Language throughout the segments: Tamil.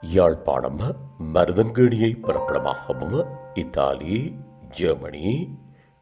யாழ்ப்பாணம் மருதங்கேணியை பிறப்பிடமாகவும் இத்தாலி ஜெர்மனி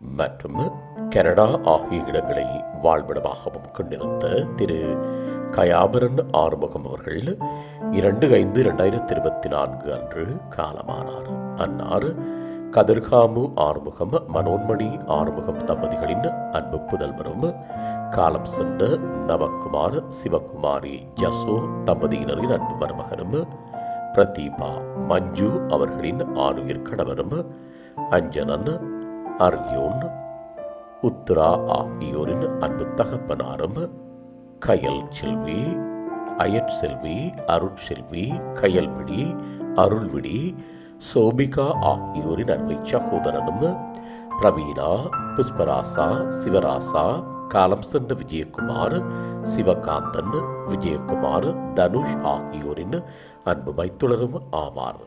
மற்றும் கனடா ஆகிய இடங்களை வாழ்விடமாகவும் கொண்டிருந்த திரு கயாபரன் ஆறுமுகம் அவர்கள் இரண்டு ஐந்து இரண்டாயிரத்தி இருபத்தி நான்கு அன்று காலமானார். அன்னார் கதிர்காமு ஆறுமுகம் மனோன்மணி ஆறுமுகம் தம்பதிகளின் அன்பு புதல்வரும் காலம் சென்ற நவக்குமார் சிவகுமாரி ஜசோ தம்பதியினரின் அன்பு மருமகனும் பிரதீபா மஞ்சு அவர்களின் ஆறுயிர் கணவரும் அஞ்சனன் அர்யோன் உத்ரா ஆகியோரின் அன்பு தகப்பனாரும் கயல் செல்வி அயற் செல்வி அருட்செல்வி கயல்விடி அருள்விடி സോബിക ആഗ്നൂരിൻ അന്വയിച്ച സഹോദരനെന്ന് പ്രവീണ പുഷ്പരാസ ശിവരാസ കാലംസന്റെ വിജയകുമാർ ശിവകാന്തൻ വിജയകുമാർ ധനുഷ് ആഗ്നൂരിന് അൻപുമായി തുടരും ആവാറ്